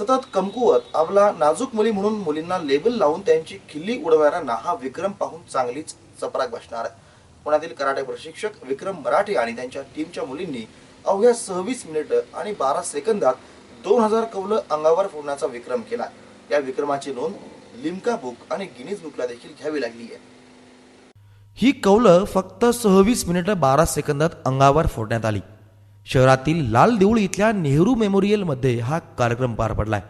सतत कमकुवत आपला नाजूक मुली म्हणून मुलींना लेबल लावून त्यांची खिल्ली उडवणाऱ्यांना हा विक्रम पाहून चांगलीच चपराक बसणार पुण्यातील कराटे प्रशिक्षक विक्रम मराठे आणि त्यांच्या टीमच्या मुलींनी अवघ्या सव्वीस मिनिट आणि बारा सेकंदात दोन हजार कौलं अंगावर फोडण्याचा विक्रम केला. या विक्रमाची नोंद लिमका बुक आणि गिनीज बुकला देखील घ्यावी लागली आहे. ही कौलं फक्त सव्वीस मिनिटं बारा सेकंदात अंगावर फोडण्यात आली. शहरातील लाल देऊळ इथल्या नेहरू मेमोरियलमध्ये हा कार्यक्रम पार पडलाय.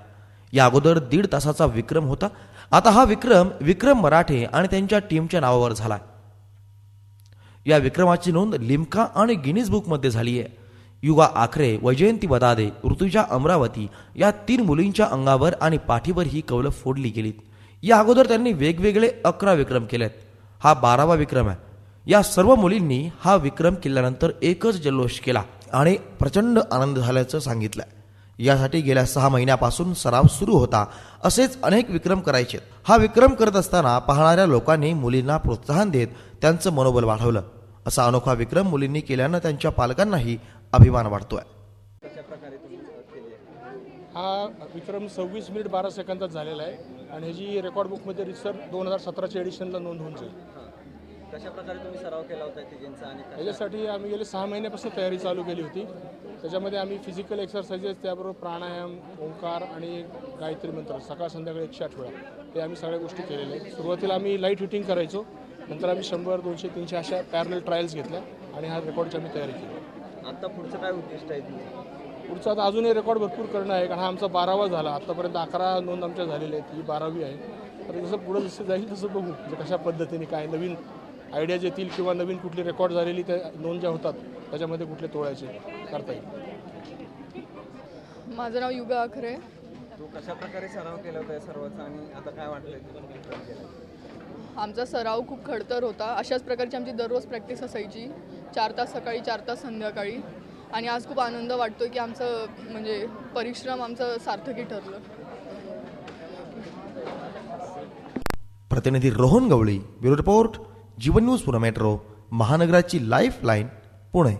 या अगोदर दीड तासाचा विक्रम होता. आता हा विक्रम विक्रम मराठे आणि त्यांच्या टीमच्या नावावर झाला या विक्रमाची नोंद लिम्का आणि गिनीज बुकमध्ये झाली आहे. युवा आखरे वैजयंती बदादे ऋतुजा अमरावती या तीन मुलींच्या अंगावर आणि पाठीवर ही कवलं फोडली गेलीत. या अगोदर त्यांनी वेगवेगळे अकरा विक्रम केलेत. हा बारावा विक्रम आहे. या सर्व मुलींनी हा विक्रम केल्यानंतर एकच जल्लोष केला. आणि प्रचंड आनंद झाल्याचं सांगितलं यासाठी गेल्या सहा महिन्यापासून सराव सुरू होता. असेच अनेक विक्रम करायचे. हा विक्रम करत असताना पाहणाऱ्या लोकांनी मुलींना प्रोत्साहन देत त्यांचं मनोबल वाढवलं. असा अनोखा विक्रम मुलींनी केल्यानं त्यांच्या पालकांनाही अभिमान वाढतोय. हा विक्रम सव्वीस मिनिट बारा सेकंदात झालेला आहे. आणि ह्याची रेकॉर्ड बुकमध्ये रिसर्च दोन हजार सतराच्या एडिशनला नोंद होऊन जाईल. कशा प्रकारे तुम्ही सराव केला होता तिघींचा आणि कशा- याच्यासाठी आम्ही गेले सहा महिन्यापासून तयारी चालू केली होती. त्याच्यामध्ये आम्ही फिजिकल एक्सरसाइजेस त्याबरोबर प्राणायाम ओंकार आणि गायत्री मंत्र सकाळ संध्याकाळी एकशे आठ वेळा. हे आम्ही सगळ्या गोष्टी केलेल्या आहेत. सुरुवातीला आम्ही लाइट हिटिंग करायचो. नंतर आम्ही शंभर दोनशे तीनशे अशा पॅरल ट्रायल्स घेतल्या आणि हा रेकॉर्डची आम्ही तयारी केली. आता पुढचं काय उद्दिष्ट आहे तुमचं? पुढचा आता अजूनही रेकॉर्ड भरपूर करणं आहे कारण हा आमचा बारावा झाला. आतापर्यंत अकरा नोंद आमच्या झालेल्या आहेत ही बारावी आहे. तर जसं पुढं जसं जाईल तसं बघू म्हणजे कशा पद्धतीने काय नवीन आयडियाज येतील किंवा नवीन कुठली रेकॉर्ड झालेली त्या नोंद ज्या होतात त्याच्यामध्ये कुठले तोळायचे करता येईल. माझं नाव युगा आखरे. तू कशा प्रकारे सराव केला होता या सर्वांचा आणि आता काय केला आमचा सराव खूप खडतर होता. अशाच प्रकारची आमची दररोज प्रॅक्टिस असायची. चार तास सकाळी चार तास संध्याकाळी. आणि आज खूप आनंद वाटतो की आमचं म्हणजे परिश्रम आमचं सार्थकी ठरलं. प्रतिनिधी Rohan Gawali bureau report Jeevan news Pune metro महानगराची life line Pune.